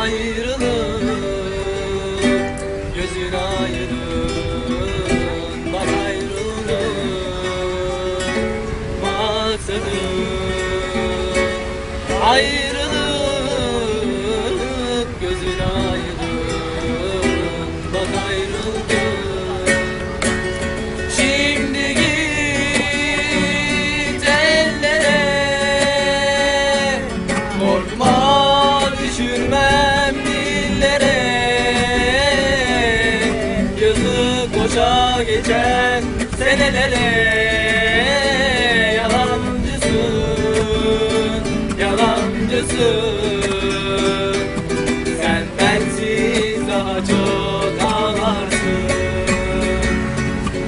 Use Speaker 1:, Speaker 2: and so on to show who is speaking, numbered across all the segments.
Speaker 1: Ayrılık Gözün aydın Bak ayrılık Maksadın Ayrılık geçen senelere Yalancısın, yalancısın. Sen bensiz daha çok ağlarsın.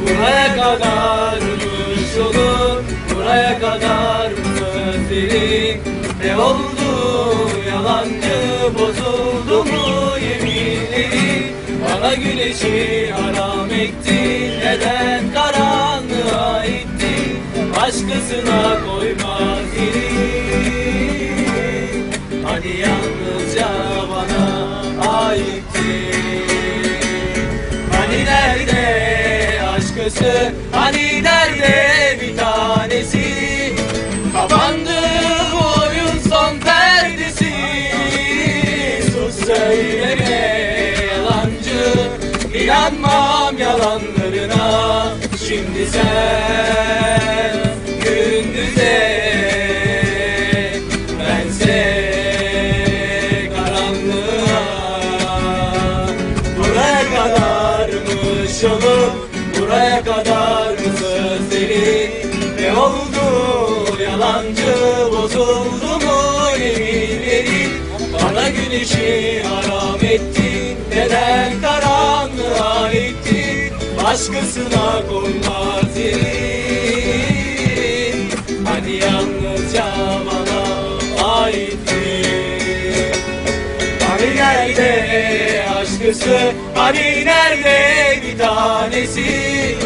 Speaker 1: Buraya kadarmış yolun Buraya kadar bu sözlerin Ne oldu? Yalancı bozuldu mu Bana güneşi haram ettin Neden karanlığa ittin Başkasına koymaz yeri Hani yalnızca bana aitti Hani nerede aşkısı? Hani nerede İnanmam yalanlarına. Şimdi sen gündüze Bense karanlığa. Buraya kadarmış yolun Buraya kadar mı sözlerin Ne oldu? Yalancı Bozuldu mu yeminlerin Bana güneşi haram ettin Neden ittin Başkasına koymaz yerin Hani yalnızca bana aitti Hani nerede aşkısı? Hani nerede bir tanesi?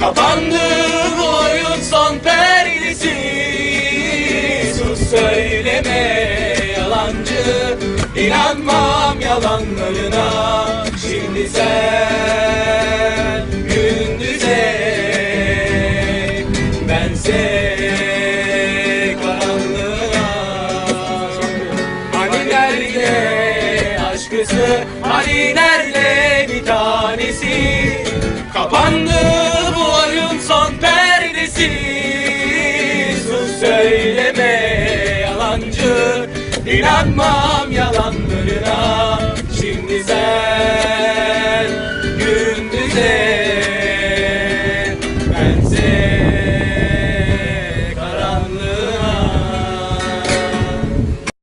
Speaker 1: Kapandı bu oyun son perdesi. Sus söyleme yalancı. İnanmam yalanlarına. Şimdi sen şarkısı Halilerle bir tanesi. Kapandı bu oyun son perdesi. Sus söyleme yalancı. İnanmam yalanlarına. Şimdi sen gündüze. Ben seni